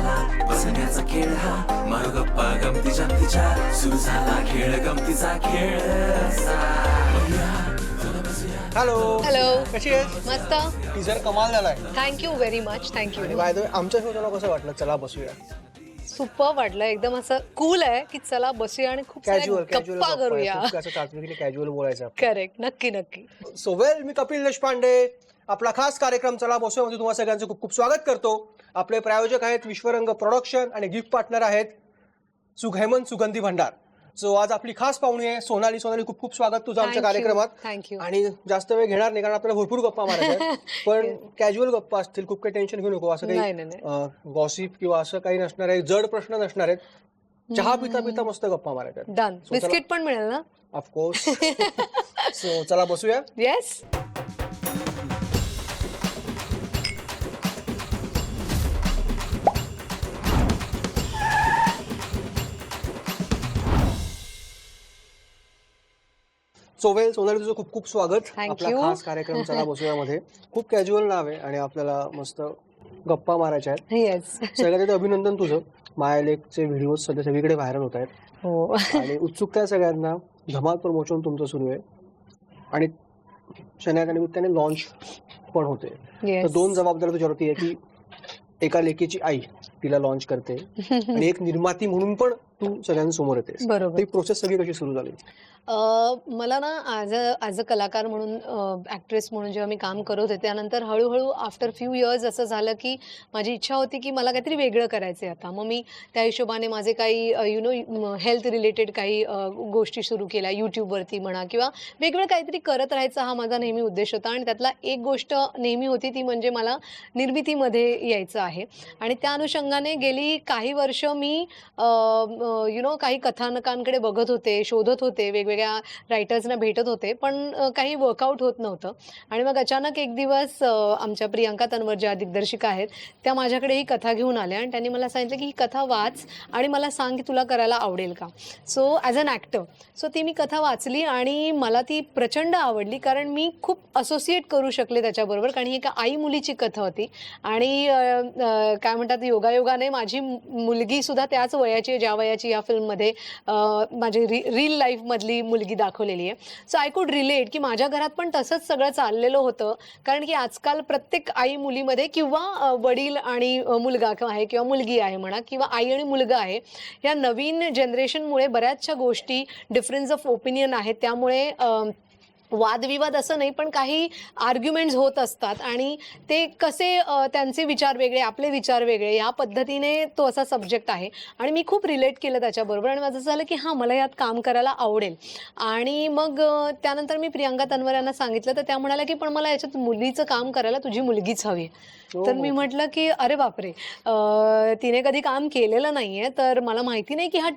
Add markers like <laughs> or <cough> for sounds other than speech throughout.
झाला. बसण्याचा खेळ हा. मारू गप्पा गमती जमतीच्या. सुरू झाला खेळ गमतीचा खेळ. हॅलो हॅलो कशी आहेस? मस्त. टीजर कमाल झालाय. Thank you very much thank you by the way आमच्या शो तुला कसं वाटलं? चला बसूया. सुपर वाटलं. एकदम असं कूल आहे की चला बसूया आणि खूप साऱ्या कॅज्युअल कॅज्युअल गप्पा करूया. कॅज्युअल बोलायचं. करेक्ट नक्की नक्की. सो वेल मी कपिल देशपांडे. आपला खास कार्यक्रम चला बसूया. मध्ये तुम्हाला सगळ्यांचं खूप खूप स्वागत करतो. आपले प्रायोजक आहेत विश्वरंग प्रोडक्शन आणि गिफ्ट पार्टनर आहेत सुग हेमंत सुगंधी भंडार. सो आज आपली खास पाहुणी आहे सोनाली. सोनाली खूप खूप स्वागत तुझं आमच्या Thank you. कार्यक्रमात. Thank you. आणि जास्त वेळ घेणार नाही कारण आपल्याला भरपूर गप्पा मारायच्या आहेत. <laughs> पण कॅज्युअल गप्पा असतील खूप काही टेन्शन घेऊ नको. असं नाही, नाही, काही गॉसिप किंवा असं काही नसणार आहे जड प्रश्न नसणार आहेत. चहा पिता पिता मस्त गप्पा मारायच्या. डन बिस्किट पण मिळेल ना? ऑफकोर्स सो <laughs> चला बसूया. येस सोवेल सोनाली तुझं खूप खूप स्वागत. Thank आपला you. खास कार्यक्रम चला बसूयामध्ये खूप कॅज्युअल नाव आहे आणि आपल्याला मस्त गप्पा मारायच्या आहेत. येस सगळ्यात आधी अभिनंदन तुझं. माया लेकचे व्हिडिओ सध्या सगळीकडे व्हायरल होत आहेत. हो. आणि उत्सुकता आहे सगळ्यांना धमाल प्रमोशन तुमचं सुरू आहे. आणि शनिवार निमित्ताने लॉन्च पण होते. तर येस दोन जबाबदारी तुझ्यावरती आहे की एका लेकीची आई तिला लॉन्च करते. <laughs> आणि एक निर्माती म्हणून पण तू सगळ्यांसमोर येतेस. बरोबर. ती प्रोसेस सगळी कशी सुरू झाली? मला ना ॲज अ ॲज अ कलाकार म्हणून ॲक्ट्रेस म्हणून जेव्हा मी काम करत होते त्यानंतर हळूहळू आफ्टर फ्यू इयर्स असं झालं की माझी इच्छा होती की मला काहीतरी वेगळं करायचं आहे आता. मग मी त्या हिशोबाने माझे काही यु नो हेल्थ रिलेटेड काही गोष्टी सुरू केल्या यूट्यूबवरती म्हणा किंवा वेगळं काहीतरी करत राहायचा हा माझा नेहमी उद्देश होता. आणि त्यातला एक गोष्ट नेहमी होती ती म्हणजे मला निर्मितीमध्ये यायचं आहे. आणि त्या अनुषंगाने गेली काही वर्ष मी यु नो काही कथानकांकडे बघत होते शोधत होते वेगवेगळ्या रायटर्सना भेटत होते पण काही वर्कआउट होत नव्हतं. आणि मग अचानक एक दिवस आमच्या प्रियांका तन्वर ज्या दिग्दर्शिका आहेत त्या माझ्याकडे ही कथा घेऊन आल्या आणि त्यांनी मला सांगितलं की ही कथा वाच आणि मला सांग की तुला करायला आवडेल का. So as an actor so ती मी कथा वाचली आणि मला ती प्रचंड आवडली कारण मी खूप असोसिएट करू शकले त्याच्याबरोबर कारण ही एका आई मुलीची कथा होती. आणि काय म्हणतात योगायोगाने माझी मु- मुलगी सुद्धा त्याच वयाची ज्या वयाची या फिल्ममध्ये माझी रि रील लाईफमधली मुलगी दाखवलेली आहे. सो आय कुड रिलेट की माझ्या घरात पण तसंच सगळं चाललेलं होतं. कारण की आजकाल प्रत्येक आई मुलीमध्ये किंवा वडील आणि मुलगा किंवा आहे किंवा मुलगी आहे म्हणा किंवा आई आणि मुलगा आहे या नवीन जनरेशनमुळे बऱ्याचशा गोष्टी डिफरन्स ऑफ ओपिनियन आहेत. त्यामुळे वादविवाद असं नाही पण काही आर्ग्युमेंट्स होत असतात. आणि ते कसे त्यांचे विचार वेगळे आपले विचार वेगळे या पद्धतीने तो असा सब्जेक्ट आहे. आणि मी खूप रिलेट केलं त्याच्याबरोबर. आणि माझं असं झालं की हां मला यात काम करायला आवडेल. आणि मग त्यानंतर मी प्रियांका तन्वर यांना सांगितलं तर त्या म्हणाल्या की पण मला याच्यात मुलीचं काम करायला तुझी मुलगीच हवी. हो, तर मी हो. म्हटलं की अरे बापरे! तिने कधी काम केलेलं नाहीये तर मला माहिती नाही की हा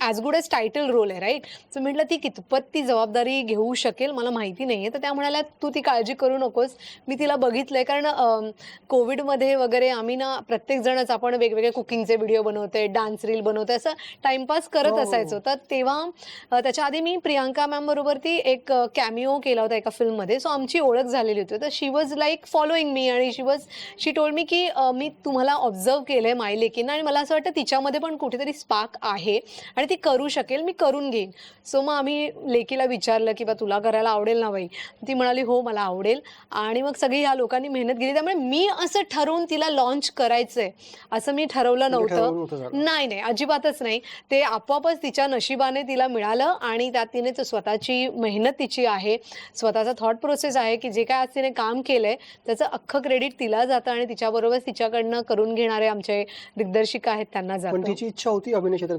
as good as title role आहे राईट सो म्हटलं ती कितपत ती जबाबदारी घेऊ शकेल मला माहिती नाही आहे तर त्या म्हणाल्या तू ती काळजी करू नकोस. मी तिला बघितलं आहे कारण कोविडमध्ये वगैरे आम्ही ना प्रत्येकजणच आपण वेगवेगळे कुकिंगचे व्हिडिओ बनवते डान्स रील बनवते असं टाइमपास करत हो. असायचो. तर तेव्हा त्याच्या आधी मी प्रियांका मॅम बरोबर ती एक कॅमिओ केला होता एका फिल्ममध्ये सो आमची ओळख झालेली होती. तर शी वॉज लाईक फॉलोईंग मी आणि she was she told me की मी तुम्हाला ऑब्झर्व केलं आहे माय लेकींना. आणि मला असं वाटतं तिच्यामध्ये पण कुठेतरी स्पार्क आहे. आणि ती करू शकेल मी करून घेईन. सो मग आम्ही लेकीला विचारलं की बा तुला करायला आवडेल ना बाई? ती म्हणाली हो मला आवडेल. आणि मग सगळी ह्या लोकांनी मेहनत केली. त्यामुळे मी असं ठरवून तिला लॉन्च करायचंय. असं मी ठरवलं म्हणजे नव्हतं. नाही नाही अजिबातच नाही. ते आपोआपच तिच्या नशिबाने तिला मिळालं आणि त्यात तिने स्वतःची मेहनत तिची आहे. स्वतःचा थॉट प्रोसेस आहे की जे काय आज तिने काम केलंय त्याचं अख्खं क्रेडिट तिला जातं आणि तिच्याबरोबर तिच्याकडनं करून घेणारे आमचे दिग्दर्शिका आहेत त्यांना जातं. तिची इच्छा होती अभिनय क्षेत्रात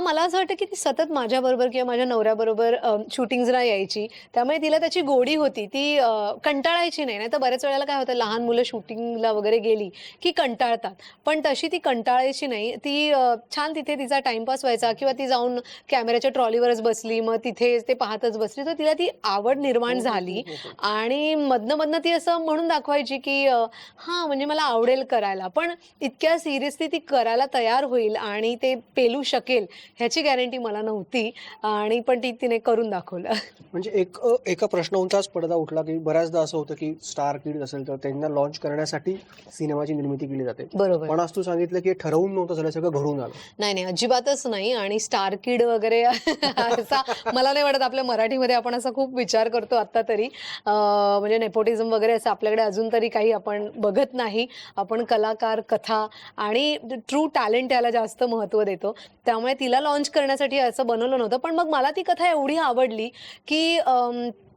मला असं वाटतं की ती सतत माझ्याबरोबर किंवा माझ्या नवऱ्याबरोबर शूटिंग्सला यायची. त्यामुळे तिला त्याची गोडी होती. ती कंटाळायची नाही. नाही तर बऱ्याच वेळेला काय होतं लहान मुलं शूटिंगला वगैरे गेली की कंटाळतात. पण तशी ती कंटाळायची नाही. ती छान तिथे तिचा टाइमपास व्हायचा किंवा ती जाऊन कॅमेऱ्याच्या ट्रॉलीवरच बसली मग तिथे ते पाहतच बसली. तर तिला ती आवड निर्माण झाली. आणि मधनं मधनं ती असं म्हणून दाखवायची की हां म्हणजे मला आवडेल करायला. पण इतक्या सिरियसली ती करायला तयार होईल आणि ते पेलू शकेल. ह्याची गॅरंटी मला नव्हती. आणि पण ती तिने करून दाखवलं. म्हणजे एक एका प्रश्नावरचाच पडदा उठला की बऱ्याचदा असं होतं की स्टार किड असेल तर त्यांना लॉन्च करण्यासाठी सिनेमाची निर्मिती केली जाते. बरोबर. पण आज तू सांगितलं की ठरवून नव्हतं झालं सगळं घडून आलं. नाही नाही अजिबातच नाही. आणि स्टार किड वगैरे असा मला नाही वाटत आपल्या मराठीमध्ये आपण असा खूप विचार करतो आत्ता तरी. म्हणजे नेपोटिझम वगैरे असं आपल्याकडे अजून तरी काही आपण बघत नाही. आपण कलाकार कथा आणि ट्रू टॅलेंट याला जास्त महत्त्व देतो. त्यामुळे तिला लॉन्च करण्यासाठी असं बनवलं नव्हतं. पण मग मला ती कथा एवढी आवडली की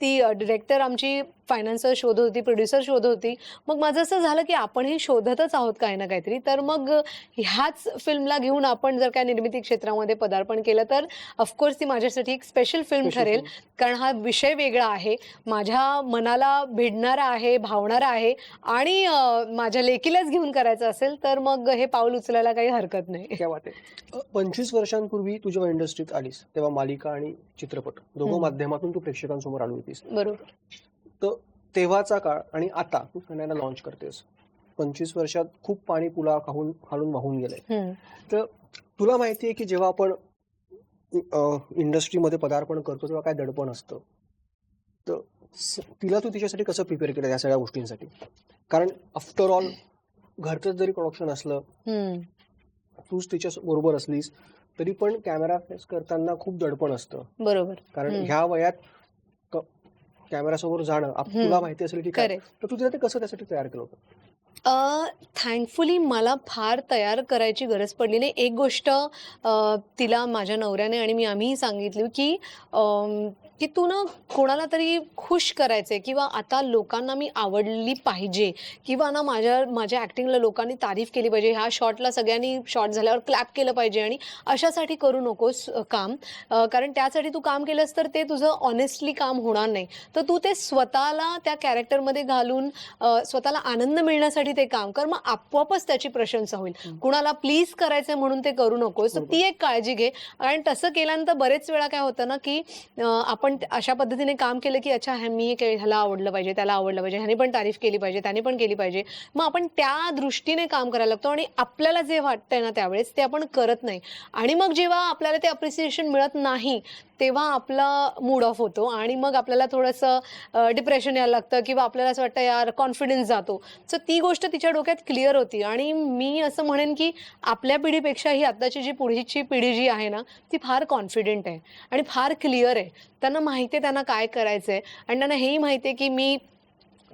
ती डिरेक्टर आमची फायनान्सर शोधत होती प्रोड्युसर शोधत होती. मग माझं असं झालं की आपणही शोधतच आहोत काही ना काहीतरी. तर मग ह्याच फिल्मला घेऊन आपण जर काय निर्मिती क्षेत्रामध्ये पदार्पण केलं तर ऑफकोर्स ती माझ्यासाठी एक स्पेशल फिल्म ठरेल. कारण हा विषय वेगळा आहे. माझ्या मनाला भिडणारा आहे भावणारा आहे आणि माझ्या लेकीलाच घेऊन करायचं असेल तर मग हे पाऊल उचलायला काही हरकत नाही. पंचवीस वर्षांपूर्वी तू जेव्हा इंडस्ट्रीत आलीस तेव्हा मालिका आणि चित्रपट दोघं. माध्यमातून तू प्रेक्षकांसमोर आली होतीस बरोबर. तर तेव्हाचा काळ आणि आता तू कन्याला लॉन्च करतेस. पंचवीस वर्षात खूप पाणी पुला खाऊन खालून वाहून गेलंय. तर तुला माहिती आहे की जेव्हा आपण इंडस्ट्रीमध्ये पदार्पण करतो तेव्हा काय दडपण असतं? तर तिला तू तिच्यासाठी कसं प्रिपेअर केलं या सगळ्या गोष्टींसाठी? कारण आफ्टर ऑल घरचं जरी प्रोडक्शन असलं. तूच तिच्या बरोबर असलीस तरी पण कॅमेरा फेस करताना खूप दडपण असतं. बरोबर. कारण. ह्या वयात कॅमेरा समोर जाणं आप- हम्म. तुला माहिती असेल की काय तर तू तिला ते कसं त्यासाठी तयार केलं होतं? थँकफुली मला फार तयार करायची गरज पडली नाही. एक गोष्ट अ, तिला माझ्या नवऱ्याने आणि मी आम्हीही सांगितली की अम, की तू ना कोणाला तरी खुश करायचे किंवा आता लोकांना मी आवडली पाहिजे किंवा ना माझ्या माझ्या ॲक्टिंगला लोकांनी तारीफ केली पाहिजे. ह्या शॉटला सगळ्यांनी शॉट झाल्यावर क्लॅप केलं पाहिजे आणि अशासाठी करू नकोस काम. कारण त्यासाठी तू काम केलंस तर ते तुझं ऑनेस्टली काम होणार नाही. तर तू ते स्वतःला त्या कॅरेक्टरमध्ये घालून स्वतःला आनंद मिळण्यासाठी ते काम कर. मग आपोआपच त्याची प्रशंसा होईल. कुणाला प्लीज करायचं म्हणून ते करू नकोस. तर ती एक काळजी घे. आणि तसं केल्यानंतर बरेच वेळा काय होतं ना की आपण पण अशा पद्धतीने काम केलं की अच्छा मी हे ह्याला आवडलं पाहिजे त्याला आवडलं पाहिजे ह्याने पण तारीफ केली पाहिजे त्याने पण केली पाहिजे. मग आपण त्या दृष्टीने काम करायला लागतो आणि आपल्याला जे वाटतंय ना त्यावेळेस ते आपण करत नाही. आणि मग जेव्हा आपल्याला ते अप्रिसिएशन मिळत नाही तेव्हा आपला मूड ऑफ होतो आणि मग आपल्याला थोडंसं डिप्रेशन यायला लागतं किंवा आपल्याला असं वाटतं यार कॉन्फिडन्स जातो. सो ती गोष्ट तिच्या डोक्यात क्लिअर होती आणि मी असं म्हणेन की आपल्या पिढीपेक्षा ही आत्ताची जी पुढची पिढी जी आहे ना ती फार कॉन्फिडेंट आहे आणि फार क्लिअर आहे. त्यांना माहिती आहे त्यांना काय करायचं आहे आणि त्यांना हेही माहिती आहे की मी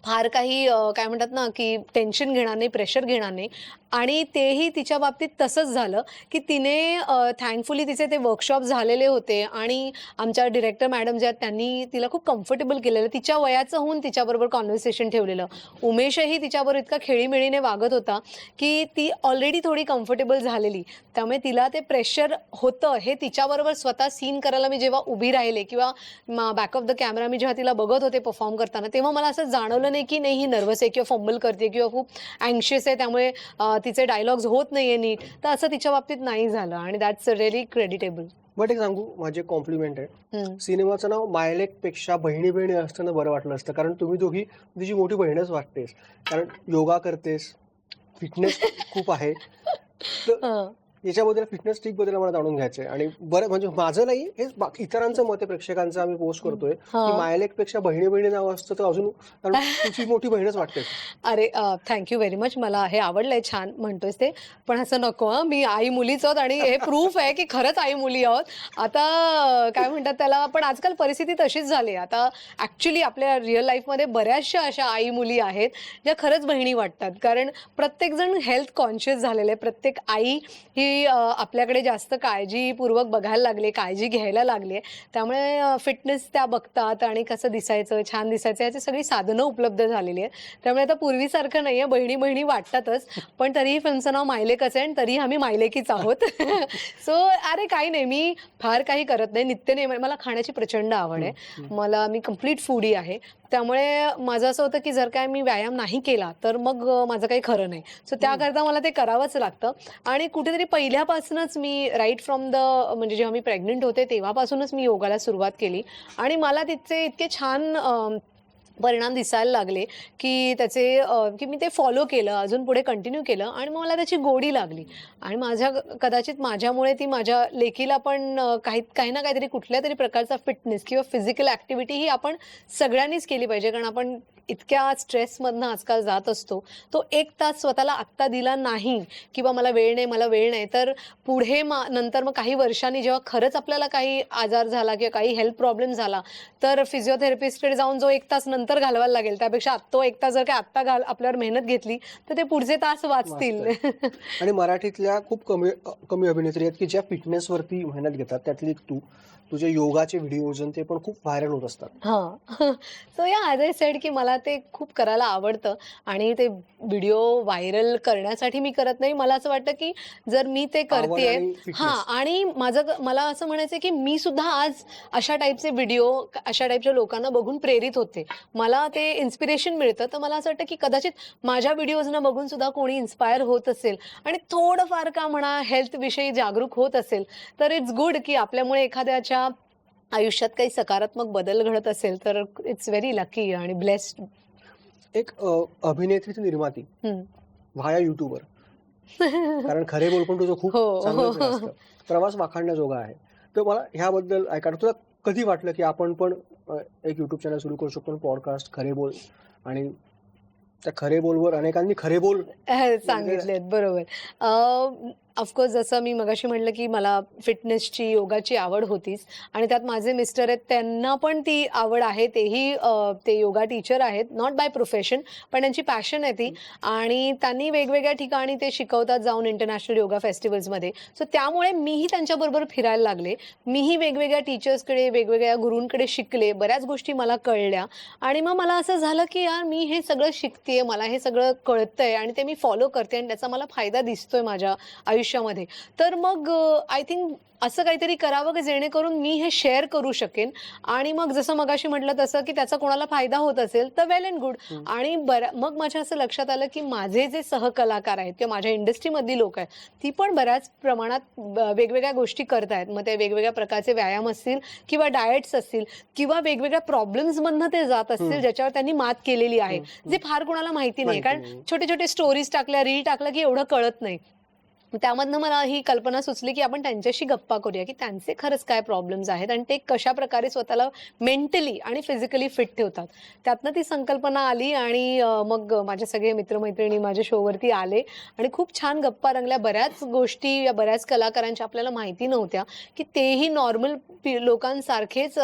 फार काही काय म्हणतात ना की टेन्शन घेणार नाही प्रेशर घेणार नाही. आणि तेही तिच्या बाबतीत तसंच झालं की तिने थँकफुली तिचे ते वर्कशॉप झालेले होते आणि आमच्या डिरेक्टर मॅडम ज्या त्यांनी तिला खूप कम्फर्टेबल केलेलं तिच्या वयाचं होऊन तिच्याबरोबर कॉन्व्हर्सेशन ठेवलेलं. उमेशही तिच्याबरोबर इतका खेळीमेळीने वागत होता की ती ऑलरेडी थोडी कम्फर्टेबल झालेली. त्यामुळे तिला ते प्रेशर होतं हे तिच्याबरोबर स्वतः सीन करायला मी जेव्हा उभी राहिले किंवा बॅक ऑफ द कॅमेरा मी जेव्हा तिला बघत होते परफॉर्म करताना तेव्हा मला असं जाणवलं नाही की नाही ही नर्वस आहे किंवा फंबल करते किंवा खूप अँशियस आहे त्यामुळे तिचे डायलॉग्स होत नाहीये नीट. तर असं तिच्या बाबतीत नाही झालं आणि दॅट्स रिअली क्रेडिटेबल बट एक सांगू माझे कॉम्प्लिमेंट आहे. सिनेमाचं नाव मायलेकपेक्षा बहिणी बहिणी असताना बरं वाटलं असतं. कारण तुम्ही दोघी तिची मोठी बहीणच वाटतेस कारण योगा करतेस फिटनेस खूप आहे. <laughs> याच्याबद्दल फिटनेस ट्रिकबद्दल मला जाणून घ्यायचंय. आणि बरं म्हणजे माझं नाही हे इतरांचं मत आहे प्रेक्षकांचं आम्ही पोस्ट करतोय की मायलेकपेक्षा बहिणी बहिणी नाव असतं तर अजून <laughs> तुझी मोठी बहीणच वाटते. अरे थँक्यू व्हेरी मच मला हे आवडलंय छान म्हणतोयस ते. पण असं नको मी आई मुलीच आहोत आणि हे प्रूफ आहे की खरंच आई मुली आहोत. आता काय म्हणतात त्याला पण आजकाल परिस्थिती तशीच झाली. आता ॲक्च्युली आपल्या रिअल लाईफमध्ये बऱ्याचशा अशा आई मुली आहेत ज्या खरंच बहिणी वाटतात. कारण प्रत्येकजण हेल्थ कॉन्शियस झालेले. प्रत्येक आई ही अं, आपल्याकडे जास्त काळजीपूर्वक बघायला लागले काळजी घ्यायला लागले. त्यामुळे फिटनेस त्या बघतात आणि कसं दिसायचं छान दिसायचं याची सगळी साधनं उपलब्ध झालेली आहेत. त्यामुळे आता पूर्वीसारखं नाही आहे बहिणी बहिणी वाटतातच पण तरीही फिल्मचं नाव मायलेकच आहे आणि तरीही आम्ही मायलेकीच आहोत. <laughs> सो अरे काही नाही मी फार काही करत नाही नित्य नेहमी मला खाण्याची प्रचंड आवड आहे. मला मी कंप्लीट फूडी आहे. त्यामुळे माझं असं होतं की जर काय मी व्यायाम नाही केला तर मग माझं काही खरं नाही. सो त्याकरता मला ते करावंच लागतं. आणि कुठेतरी पहिल्यापासूनच मी राईट फ्रॉम द म्हणजे जेव्हा मी प्रेग्नेंट होते तेव्हापासूनच मी योगाला सुरुवात केली. आणि मला तिचे इतके छान परिणाम दिसायला लागले की त्याचे की मी ते फॉलो केलं अजून पुढे कंटिन्यू केलं आणि मग मला त्याची गोडी लागली. आणि माझ्या कदाचित माझ्यामुळे ती माझ्या लेखीला पण काही काही ना काहीतरी कुठल्या तरी प्रकारचा फिटनेस किंवा फिजिकल ॲक्टिव्हिटी ही आपण सगळ्यांनीच केली पाहिजे. कारण आपण इतक्या स्ट्रेसमधनं आजकाल जात असतो. तो एक तास स्वतःला आत्ता दिला नाही किंवा मला वेळ नाही मला वेळ नाही तर पुढे मा नंतर मग काही वर्षांनी जेव्हा खरंच आपल्याला काही आजार झाला किंवा काही हेल्थ प्रॉब्लेम झाला तर फिजिओथेरपिस्टकडे जाऊन जो एक तास नंतर घालवायला लागेल. त्यापेक्षा तो एक तास जर काय आत्ता घाल आपल्यावर मेहनत घेतली तर ते पुढचे तास वाचतील. आणि मराठीतल्या खूप कमी कमी अभिनेत्री आहेत की ज्या फिटनेसवरती मेहनत घेतात त्यातली तू तुझे योगाचे व्हिडिओज ते पण खूप व्हायरल होत असतात. हां. सो या ॲज आय सेड की मला ते खूप करायला आवडतं आणि ते व्हिडिओ व्हायरल करण्यासाठी मी करत नाही. मला असं वाटतं की जर मी ते करते. हां आणि माझं मला असं म्हणायचं की मी सुद्धा आज अशा टाईपचे व्हिडिओ अशा टाईपच्या लोकांना बघून प्रेरित होते. मला ते इन्स्पिरेशन मिळतं. तर मला असं वाटतं की कदाचित माझ्या व्हिडिओजना बघून सुद्धा कोणी इन्स्पायर होत असेल आणि थोडंफार का म्हणा हेल्थविषयी जागरूक होत असेल तर इट्स गुड की आपल्यामुळे एखाद्याच्या आयुष्यात काही सकारात्मक बदल घडत असेल तर इट्स व्हेरी लकी आणि ब्लेस्ड एक अभिनेत्री ते निर्माती. व्हाया युट्यूबर <laughs> कारण खरे बोल पण तुझं खूप हो. हे. प्रवास वाखाणण्याजोगा आहे. तर मला ह्याबद्दल ऐकायला तुला कधी वाटलं की आपण पण एक युट्यूब चॅनल सुरू करू शकतो पॉडकास्ट खरे बोल आणि त्या खरे बोलवर अनेकांनी खरे बोल <laughs> सांगितलेत बरोबर. ऑफकोर्स जसं मी मगाशी म्हटलं की मला फिटनेसची योगाची आवड होतीच. आणि त्यात माझे मिस्टर आहेत त्यांना पण ती आवड आहे. तेही ते योगा टीचर आहेत. नॉट बाय प्रोफेशन पण त्यांची पॅशन आहे ती. आणि त्यांनी वेगवेगळ्या ठिकाणी ते शिकवतात जाऊन इंटरनॅशनल योगा फेस्टिवल्समध्ये सो त्यामुळे मीही त्यांच्याबरोबर फिरायला लागले. मीही वेगवेगळ्या टीचर्सकडे वेगवेगळ्या गुरूंकडे शिकले. बऱ्याच गोष्टी मला कळल्या. आणि मग मला असं झालं की यार मी हे सगळं शिकते मला हे सगळं कळतंय आणि ते मी फॉलो करते आणि त्याचा मला फायदा दिसतोय माझ्या आयुष्यामध्ये तर मग आय थिंक असं काहीतरी करावं की जेणेकरून मी हे शेअर करू शकेन आणि मग जसं मगाशी म्हटलं तसं की त्याचा कोणाला फायदा होत असेल तर वेल अँड गुड. आणि बऱ्या मग माझ्या असं लक्षात आलं की माझे जे सहकलाकार आहेत किंवा माझ्या इंडस्ट्रीमधली लोक आहेत ती पण बऱ्याच प्रमाणात वेगवेगळ्या गोष्टी करतायत मग ते वेगवेगळ्या प्रकारचे व्यायाम असतील किंवा डाएट्स असतील किंवा वेगवेगळ्या प्रॉब्लेम्समधनं ते जात असतील. ज्याच्यावर त्यांनी मात केलेली आहे. जे फार कोणाला माहिती नाही कारण. छोटे छोटे स्टोरीज टाकल्या रील टाकल्या की एवढं कळत नाही त्यामधनं मला ही कल्पना सुचली की आपण त्यांच्याशी गप्पा करूया की त्यांचे खरंच काय प्रॉब्लेम्स आहेत आणि ते कशा प्रकारे स्वतःला मेंटली आणि फिजिकली फिट ठेवतात. त्यातनं ती संकल्पना आली आणि मग माझे सगळे मित्रमैत्रिणी माझ्या शोवरती आले आणि खूप छान गप्पा रंगल्या. बऱ्याच गोष्टी या बऱ्याच कलाकारांच्या आपल्याला माहिती नव्हत्या की तेही नॉर्मल लोकांसारखेच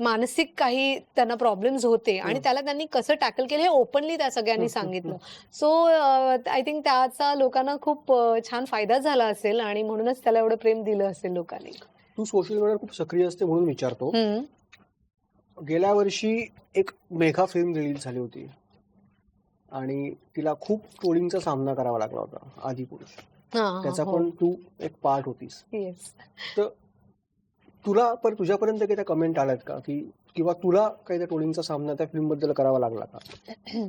मानसिक काही त्यांना प्रॉब्लेम्स होते आणि. त्याला त्यांनी कसं टॅकल केलं हे ओपनली त्या सगळ्यांनी सांगितलं. सो आय थिंक त्याचा लोकांना खूप छान फायदा झाला असेल आणि म्हणूनच त्याला एवढं प्रेम दिलं असेल लोकांनी. तू सोशल मीडियावर खूप सक्रिय असते म्हणून विचारतो. गेल्या वर्षी एक मेघा फिल्म रिलीज झाली होती. आणि तिला खूप ट्रोलिंगचा सामना करावा लागला होता आधी पुरुष. त्याचा हो. पण तू एक पार्ट होतीस. Yes. तुला पण तुझ्यापर्यंत काही त्या कमेंट आल्यात का? की किंवा तुला काही त्या ट्रोलिंगचा सामना त्या फिल्मबद्दल करावा लागला का? <clears throat>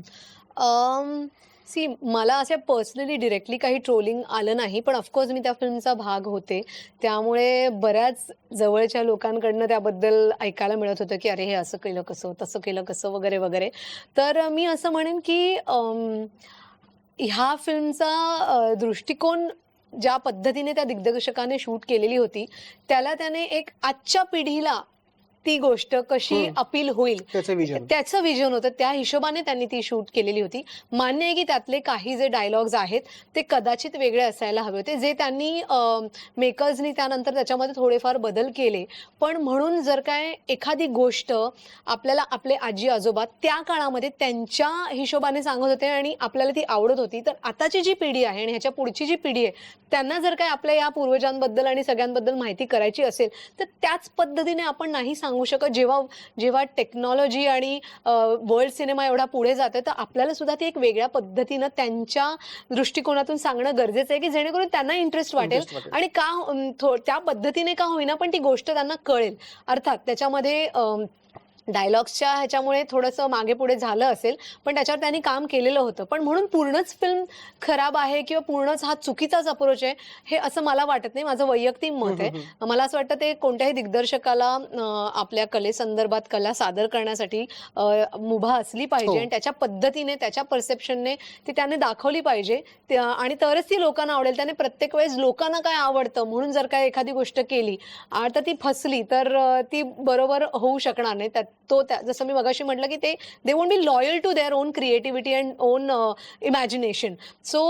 सी मला असे पर्सनली डिरेक्टली काही ट्रोलिंग आलं नाही पण ऑफकोर्स मी त्या फिल्मचा भाग होते. त्यामुळे बऱ्याच जवळच्या लोकांकडनं त्याबद्दल ऐकायला मिळत होतं की अरे हे असं केलं कसं तसं केलं कसं वगैरे वगैरे. तर मी असं म्हणेन की ह्या फिल्मचा दृष्टिकोन ज्या पद्धतीने त्या दिग्दर्शकाने शूट केलेली होती त्याला त्याने एक आजच्या पिढीला ती गोष्ट कशी. अपील होईल त्याचं विजन त्याचं विजन होतं. त्या हिशोबाने त्यांनी ती शूट केलेली होती. मान्य आहे की त्यातले काही जे डायलॉग्स आहेत ते कदाचित वेगळे असायला हवे होते. जे त्यांनी मेकर्सनी त्यानंतर त्याच्यामध्ये थोडेफार बदल केले. पण म्हणून जर काय एखादी गोष्ट आपल्याला आपले आजी आजोबा त्या काळामध्ये त्यांच्या हिशोबाने सांगत होते आणि आपल्याला ती आवडत होती तर आताची जी पिढी आहे आणि ह्याच्या पुढची जी पिढी आहे त्यांना जर काय आपल्या या पूर्वजांबद्दल आणि सगळ्यांबद्दल माहिती करायची असेल तर त्याच पद्धतीने आपण नाही सांगू शकत जेव्हा जेव्हा टेक्नॉलॉजी आणि वर्ल्ड सिनेमा एवढा पुढे जातोय तर आपल्याला सुद्धा ती एक वेगळ्या पद्धतीनं त्यांच्या दृष्टिकोनातून सांगणं गरजेचं आहे की जेणेकरून त्यांना इंटरेस्ट वाटेल. आणि का त्या पद्धतीने का होईना पण ती गोष्ट त्यांना कळेल अर्थात त्याच्यामध्ये डायलॉग्सच्या ह्याच्यामुळे थोडंसं मागे पुढे झालं असेल पण त्याच्यावर त्यांनी काम केलेलं होतं. पण म्हणून पूर्णच फिल्म खराब आहे किंवा पूर्णच हा चुकीचाच अप्रोच आहे हे असं मला वाटत नाही. माझं वैयक्तिक मत आहे. मला असं वाटतं ते कोणत्याही दिग्दर्शकाला आपल्या कलेसंदर्भात कला सादर करण्यासाठी मुभा असली पाहिजे हो. आणि त्याच्या पद्धतीने त्याच्या परसेप्शनने ती त्याने दाखवली पाहिजे. आणि तरच ती लोकांना आवडेल. त्याने प्रत्येक वेळेस लोकांना काय आवडतं? म्हणून जर काय एखादी गोष्ट केली आणि तर ती फसली तर ती बरोबर होऊ शकणार नाही. त्यात तो त्या जसं मी मगाशी म्हटलं की ते they won't be loyal to their own creativity and own imagination so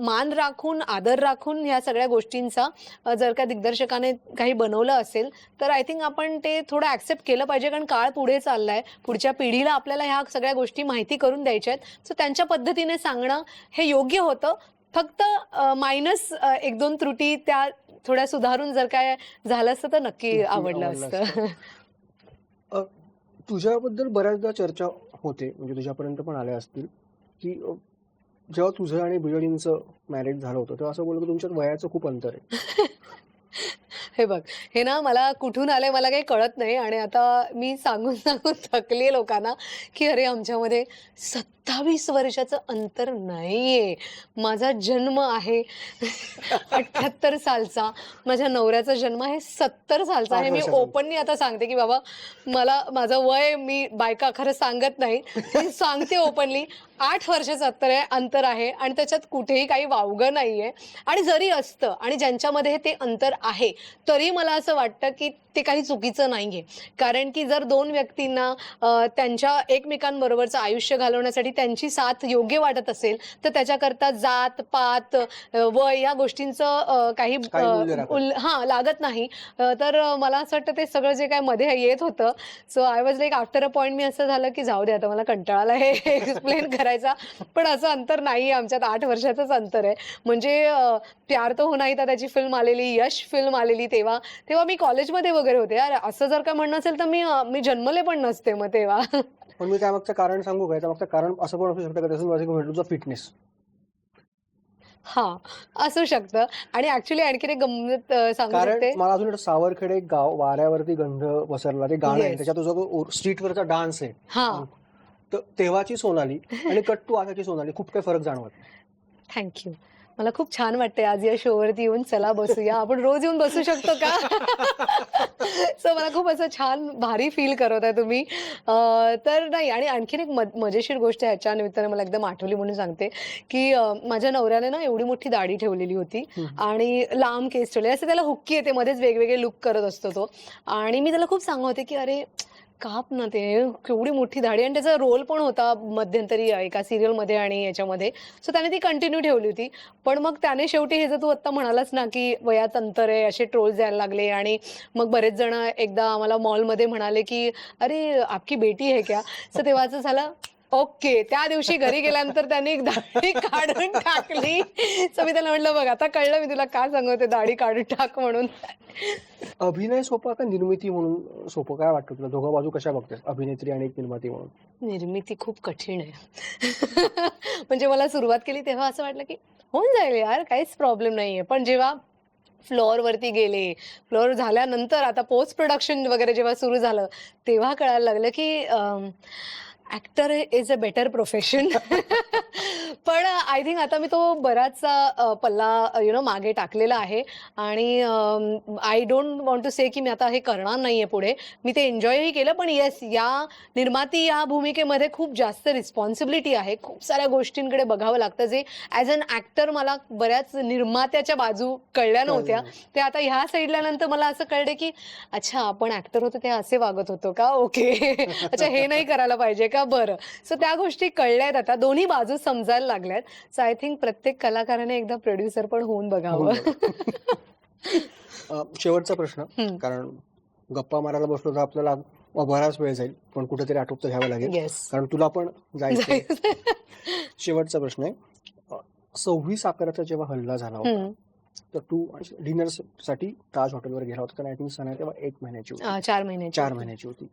मान राखून आदर राखून ह्या सगळ्या गोष्टींचा जर का दिग्दर्शकाने काही बनवलं असेल तर आय थिंक आपण ते थोडं ॲक्सेप्ट केलं पाहिजे कारण काळ पुढे चाललाय. पुढच्या पिढीला आपल्याला ह्या सगळ्या गोष्टी माहिती करून द्यायच्या आहेत. सो त्यांच्या पद्धतीने सांगणं हे योग्य होतं. फक्त मायनस एक दोन त्रुटी त्या थोड्या सुधारून जर काय झालं असतं तर नक्की आवडलं असतं. <laughs> तुझ्याबद्दल बऱ्याचदा चर्चा होते म्हणजे तुझ्यापर्यंत पण आल्या असतील की जेव्हा तुझं आणि बिजोडींचं मॅरेज झालं होतं तेव्हा असं बोललं की तुमच्यात वयाचं खूप अंतर आहे. <laughs> हे बघ हे ना मला कुठून आले मला काही कळत नाही आणि आता मी सांगून सांगून थकली लोकांना की अरे आमच्यामध्ये सत्तावीस वर्षाचं अंतर नाहीये. माझा जन्म आहे <laughs> अठ्याहत्तर सालचा. माझ्या नवऱ्याचा जन्म आहे सत्तर सालचा. आहे मी. ओपनली आता सांगते की बाबा मला माझं वय मी बायका खरं सांगत नाही. मी सांगते ओपनली आठ वर्षाचं अंतर आहे अंतर आहे. आणि त्याच्यात कुठेही काही वावगं नाहीये. आणि जरी असतं आणि ज्यांच्यामध्ये ते अंतर आहे तरी मला असं वाटतं की ते काही चुकीचं नाहीये. कारण की जर दोन व्यक्तींना त्यांच्या एकमेकांबरोबरचं आयुष्य घालवण्यासाठी त्यांची साथ योग्य वाटत असेल तर त्याच्याकरता जात पात वय या गोष्टींचं काही हा लागत नाही. तर मला असं वाटतं ते सगळं जे काय मध्ये येत होतं so I was like after a point मी असं झालं की जाऊ दे आता मला कंटाळाला हे एक्सप्लेन <laughs> करायचा. पण असं अंतर नाही आमच्यात आठ वर्षाचंच अंतर आहे. म्हणजे प्यार तो हो तर त्याची फिल्म आलेली यश फिल्म आलेली तेव्हा तेव्हा मी कॉलेजमध्ये वगैरे होते. यार असं जर का म्हणणं असेल तर मी मी जन्मले पण नसते मग तेव्हा. <laughs> पण मी त्यामागचं कारण सांगू का? त्यामागचं कारण असं पण असू शकतं का? त्याचं माझं म्हटलं तुझा फिटनेस हा असू शकतं. आणि ऍक्च्युली आणखीन एक गंमत अ, सांगू कारण शकते. मला अजून सावरखेडे एक गाव वाऱ्यावरती गंध पसरला. ते गाणं आहे. Yes. त्याच्यात तुझा तो स्ट्रीटवरचा डान्स आहे. हा. तर तेव्हाची सोनाली आणि कट्टू आताची सोनाली खूप काही फरक जाणवत नाही. थँक्यू मला खूप छान वाटते आज या शोवरती येऊन चला बसूया. आपण रोज येऊन बसू शकतो का? <laughs> सो मला खूप असं छान भारी फील करत आहे तुम्ही. तर नाही आणि आणखीन एक मज- मजेशीर गोष्ट ह्याच्या निमित्ताने मला एकदम आठवली म्हणून सांगते की माझ्या नवऱ्याने ना एवढी मोठी दाढी ठेवलेली होती आणि लांब केस ठेवले. असं त्याला हुक्की येते मध्येच वेगवेगळे लुक करत असतो तो. आणि मी त्याला खूप सांगत होते की अरे काप ना ते. केवढी मोठी धाडी. आणि त्याचा रोल पण होता मध्यंतरी एका सिरियलमध्ये आणि याच्यामध्ये. सो त्याने ती कंटिन्यू ठेवली होती. पण मग त्याने शेवटी हे जर तू आत्ता म्हणालास ना की वयात अंतर आहे असे ट्रोल्स यायला लागले. आणि मग बरेच जण एकदा आम्हाला मॉलमध्ये म्हणाले की अरे आपकी बेटी आहे क्या? सो तेव्हाचं झालं ओके त्या दिवशी घरी गेल्यानंतर त्यांनी एक दाढी <laughs> काढून टाकली. सो मी त्याला म्हटलं बघ आता कळलं मी तुला का सांगते दाढी काढून टाक म्हणून. अभिनय सोपा का निर्मिती म्हणून सोपं? काय वाटतं तुला? दोघा बाजू कशा बघतेस अभिनेत्री आणि एक निर्माती म्हणून. निर्मिती खूप कठीण आहे. <laughs> म्हणजे मला सुरुवात केली तेव्हा असं वाटलं की होऊन जाईल यार काहीच प्रॉब्लेम नाहीये. पण जेव्हा फ्लोअरवरती गेले फ्लोअर झाल्यानंतर आता पोस्ट प्रोडक्शन वगैरे जेव्हा सुरू झालं तेव्हा कळायला लागलं की actor is a better profession पण आय थिंक आता मी तो बराचसा अ, पल्ला यु नो मागे टाकलेला आहे. आणि I don't want to say की मी आता हे करणार नाहीये पुढे. मी ते एन्जॉयही केलं पण येस या निर्माती या भूमिकेमध्ये खूप जास्त रिस्पॉन्सिबिलिटी आहे. खूप साऱ्या गोष्टींकडे बघावं लागतं. जे ॲज अन ॲक्टर मला बऱ्याच निर्मात्याच्या बाजू कळल्या नव्हत्या. ते आता ह्या साईडला नंतर मला असं कळलं की अच्छा आपण ऍक्टर होतो ते असे वागत होतो का? ओके <laughs> अच्छा हे नाही करायला पाहिजे का? बरं? सो त्या गोष्टी कळल्यात आता. दोन्ही बाजू समजायला लागल्यात. सो आय थिंक प्रत्येक कलाकाराने एकदा प्रोड्युसर पण होऊन बघावं. शेवटचा प्रश्न. कारण गप्पा मारायला बसलो तर आपल्याला बराच वेळ जाईल. पण कुठेतरी आटोप तर घ्यावं लागेल. कारण तुला पण जायचं <laughs> शेवटचा प्रश्न आहे. सव्वीस अकराचा जेव्हा हल्ला झाला होता तर तू डिनरसाठी ताज हॉटेलवर गेला होता कारण आय थिंक सणा तेव्हा एक महिन्याची होती. चार महिन्याची चार महिन्याची होती.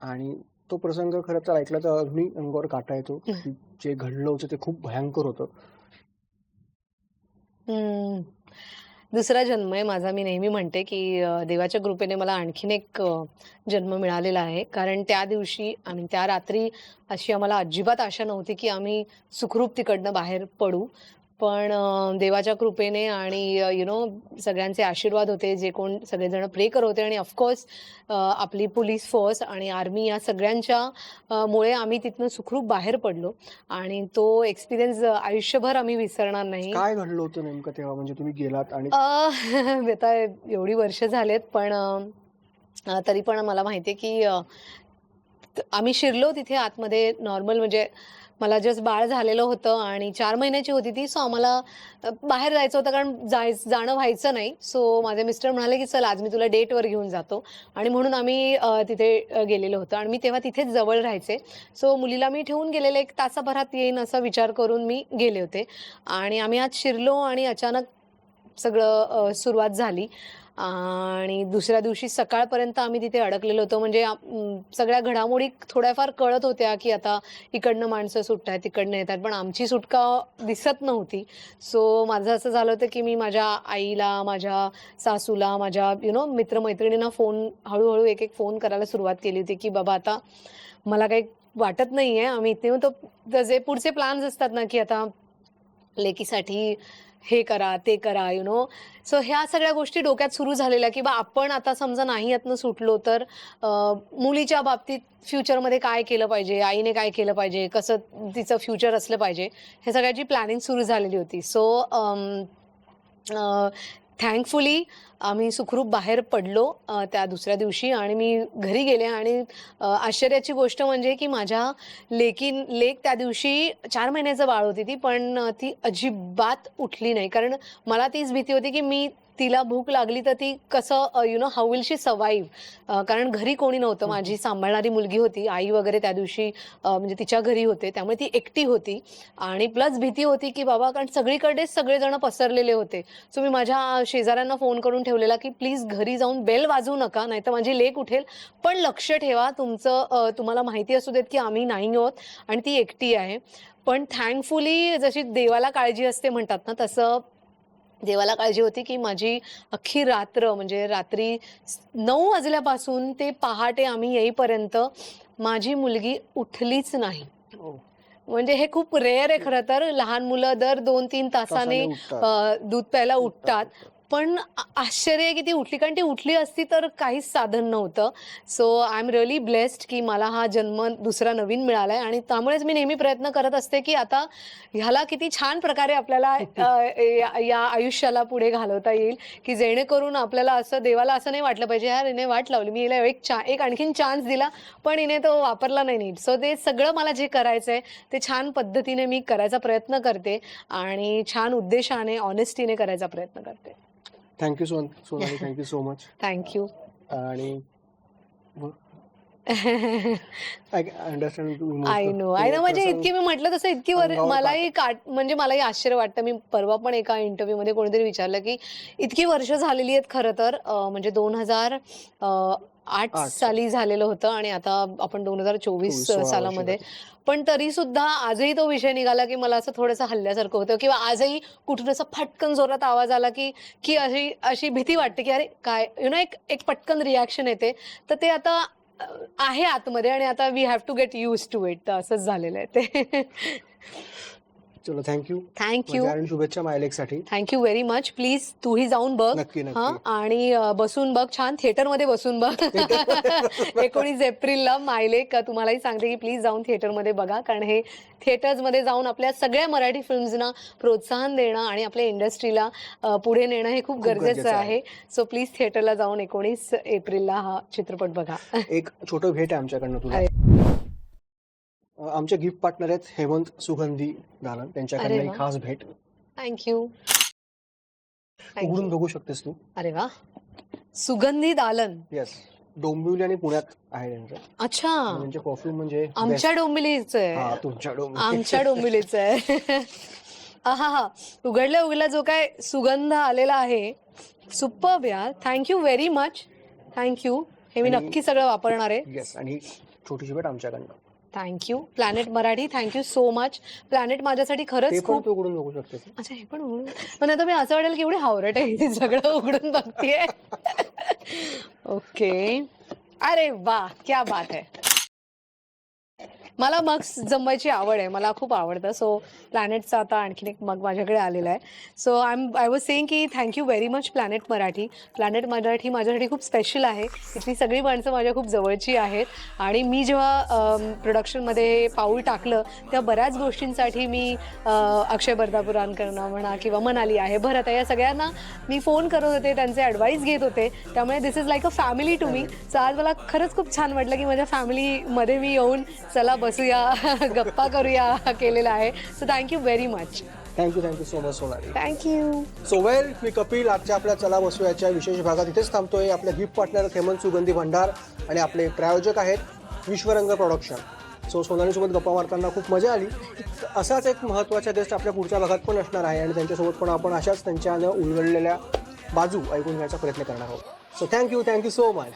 आणि तो प्रसंग खरं तर ऐकला तर अजूनही अंगावर काटा येतो. जे घडलं होतं ते खूप भयंकर होतं. दुसरा जन्म आहे माझा. मी नेहमी म्हणते की देवाच्या कृपेने मला आणखीन एक जन्म मिळालेला आहे. कारण त्या दिवशी आणि त्या रात्री अशी आम्हाला अजिबात आशा नव्हती की आम्ही सुखरूप तिकडनं बाहेर पडू. पण देवाच्या कृपेने आणि यु नो सगळ्यांचे आशीर्वाद होते जे कोण सगळेजण प्रे करत होते आणि ऑफकोर्स आपली पोलीस फोर्स आणि आर्मी या सगळ्यांच्या मुळे आम्ही तिथनं सुखरूप बाहेर पडलो आणि तो एक्सपिरियन्स आयुष्यभर आम्ही विसरणार नाही. काय घडलं होतं नेमकं तेव्हा? म्हणजे तुम्ही गेलात आणि <laughs> आता एवढी वर्ष झालेत पण तरी पण मला माहिती आहे की आम्ही शिरलो तिथे आतमध्ये नॉर्मल म्हणजे मला जस्ट बाळ झालेलं होतं आणि चार महिन्याची होती ती सो आम्हाला बाहेर जायचं होतं कारण जाय जाणं व्हायचं नाही. सो माझे मिस्टर म्हणाले की चल आज मी तुला डेटवर घेऊन जातो. आणि म्हणून आम्ही तिथे गेलेलो होतो. आणि मी तेव्हा तिथेच जवळ राहायचे. सो मुलीला मी ठेवून गेलेले एक तासाभरात येईन असा विचार करून मी गेले होते. आणि आम्ही आज शिरलो आणि अचानक सगळं सुरुवात झाली. आणि दुसऱ्या दिवशी सकाळपर्यंत आम्ही तिथे अडकलेलो होतो. म्हणजे सगळ्या घडामोडी थोड्याफार कळत होत्या की आता इकडनं माणसं सुटत आहेत तिकडनं येत आहेत. पण आमची सुटका दिसत नव्हती. सो माझं असं झालं होतं की मी माझ्या आईला माझ्या सासूला माझ्या यु नो मित्रमैत्रिणींना फोन हळूहळू एक एक फोन करायला सुरुवात केली होती की बाबा आता मला काही वाटत नाही आहे आम्ही इथे तो जे पुढचे प्लॅन्स असतात ना की आता लेकीसाठी हे करा ते करा यु नो सो ह्या सगळ्या गोष्टी डोक्यात सुरू झालेल्या की बा आपण आता समजा नाही यातनं सुटलो तर मुलीच्या बाबतीत फ्युचरमध्ये काय केलं पाहिजे आईने काय केलं पाहिजे कसं तिचं फ्युचर असलं पाहिजे हे सगळ्याची प्लॅनिंग सुरू झालेली होती. सो थँकफुली आम्ही सुखरूप बाहेर पडलो त्या दुसऱ्या दिवशी आणि मी घरी गेले आणि आश्चर्याची गोष्ट म्हणजे की माझ्या लेकीन लेक त्या दिवशी चार महिन्याचं बाळ होती ती पण ती अजिबात उठली नाही. कारण मला तीच भीती होती की मी तिला भूक लागली तर ती कसं you know how will she survive कारण घरी कोणी नव्हतं. माझी सांभाळणारी मुलगी होती. आई वगैरे त्या दिवशी म्हणजे तिच्या घरी होते. त्यामुळे ती एकटी होती. आणि प्लस भीती होती की बाबा कारण सगळीकडेच सगळेजण पसरलेले होते. सो मी माझ्या शेजाऱ्यांना फोन करून ठेवलेला की प्लीज घरी जाऊन बेल वाजवू नका नाहीतर माझी लेक उठेल. पण लक्ष ठेवा तुमचं तुम्हाला माहिती असू देत की आम्ही नाही आहोत आणि ती एकटी आहे. पण थँकफुली जशी देवाला काळजी असते म्हणतात ना तसं देवाला काळजी होती की माझी अख्खी रात्र म्हणजे रात्री नऊ वाजल्यापासून ते पहाटे आम्ही येईपर्यंत माझी मुलगी उठलीच नाही. हो, म्हणजे हे खूप रेअर आहे खरं तर. लहान मुलं दर दोन तीन तासाने दूध प्यायला उठतात. पण आश्चर्य आहे की ती उठली. कारण ती उठली असती तर काहीच साधन नव्हतं. So I am really blessed की मला हा जन्म दुसरा नवीन मिळाला आहे आणि त्यामुळेच मी नेहमी प्रयत्न करत असते की आता ह्याला किती छान प्रकारे आपल्याला <laughs> या आयुष्याला पुढे घालवता येईल. की जेणेकरून आपल्याला असं देवाला असं नाही वाटलं पाहिजे यार हिने वाट लावली. मी हिला एक चा एक आणखीन चान्स दिला पण हिने तो वापरला नाही नीट. सो ते सगळं मला जे करायचं आहे ते छान पद्धतीने मी करायचा प्रयत्न करते. आणि छान उद्देशाने ऑनेस्टीने करायचा प्रयत्न करते. Thank you so Sonali thank you so much thank you आणि आय नो आय नो म्हणजे इतकी मी म्हटलं तसं इतकी मलाही काट म्हणजे मलाही आश्चर्य वाटतं. मी परवा पण एका इंटरव्ह्यू मध्ये कोणीतरी विचारलं की इतकी वर्ष झालेली आहेत खरं तर म्हणजे दोन हजार आठ. साली झालेलं होतं आणि आता आपण दोन हजार चोवीस सालामध्ये. पण तरी सुद्धा आजही तो विषय निघाला की मला असं थोडंसं हल्ल्यासारखं होतं किंवा आजही कुठून असं फटकन जोरात आवाज आला की की अशी अशी भीती वाटते की अरे काय यु नो एक एक पटकन रिॲक्शन येते. तर ते आता आहे आतमध्ये आणि आता we have to get use to it तर असंच झालेलं आहे ते. <laughs> चलो थँक्यू थँक्यू आणि शुभेच्छा मायलेकसाठी thank you very much please तूही जाऊन बघ. नक्की हा आणि बसून बघ. छान थिएटरमध्ये बसून बघ. <laughs> एकोणीस एप्रिलला मायलेक तुम्हालाही सांगते की प्लीज जाऊन थिएटरमध्ये बघा. कारण हे थिएटर्समध्ये जाऊन आपल्या सगळ्या मराठी फिल्म्सना प्रोत्साहन देणं आणि आपल्या इंडस्ट्रीला पुढे नेणं हे खूप गरजेचं आहे. सो प्लीज थिएटरला जाऊन एकोणीस एप्रिलला हा चित्रपट बघा. एक छोटं भेट आहे आमच्याकडनं तुला. आमचे गिफ्ट पार्टनर आहेत हेमंत सुगंधी दालन त्यांच्याकडनं अरे एक. खास भेट. थँक्यू उघडून बघू शकतेस तू. अरे वा. सुगंधी दालन. येस डोंबिवली आणि पुण्यात आहे त्यांचं. अच्छा. त्यांचे परफ्यूम म्हणजे आमच्या. हा आहे. तुमच्या डोंबिवली आमच्या डोंबिवलीचं आहे. हा <laughs> हा. उघडल्या उघडल्या जो काय सुगंध आलेला आहे. सुपर यार. थँक्यू व्हेरी मच थँक्यू हे मी आणि- नक्की सगळं वापरणार आहे. येस आणि ही छोटीशी भेट आमच्याकडनं. Thank you planet Marathi thank you so much planet माझ्यासाठी खरंच खूप उघडून बघू शकतेस. अच्छा हे पण उघडून पण आता मी असं वाटेल की एवढी हावरट आहे सगळं उघडून बघतीये. <laughs> ओके अरे वा क्या बात आहे. मला मग्स जमवायची आवड आहे. मला खूप आवडतं. सो प्लॅनेटचा आता आणखीन एक मग माझ्याकडे आलेला आहे. So I am I was saying की thank you very much planet Marathi planet Marathi माझ्यासाठी खूप स्पेशल आहे. इथली सगळी माणसं माझ्या खूप जवळची आहेत. आणि मी जेव्हा प्रोडक्शनमध्ये पाऊल टाकलं तेव्हा बऱ्याच गोष्टींसाठी मी अक्षय बर्दापुरांकरनं म्हणा किंवा मनाली आहे भरत आहे या सगळ्यांना मी फोन करत होते. त्यांचे ॲडवाईस घेत होते. त्यामुळे this is like a family to me so आज मला खरंच खूप छान वाटलं की माझ्या फॅमिलीमध्ये मी येऊन चला बसूया गप्पा करूया केलेला आहे. So thank you very much thank you thank you so much Sonali thank you so well मी कपिल आजच्या आपल्या चला बसूयाच्या विशेष भागात इथेच थांबतोय. आपल्या गिफ्ट पार्टनर हेमंत सुगंधी भंडार आणि आपले प्रायोजक आहेत विश्वरंग प्रोडक्शन सो सोनालीसोबत गप्पा मारताना खूप मजा आली. असाच एक महत्त्वाचा गेस्ट आपल्या पुढच्या भागात पण असणार आहे आणि त्यांच्यासोबत पण आपण अशाच त्यांच्या उलगडलेल्या बाजू ऐकून घ्यायचा प्रयत्न करणार आहोत. So thank you thank you so much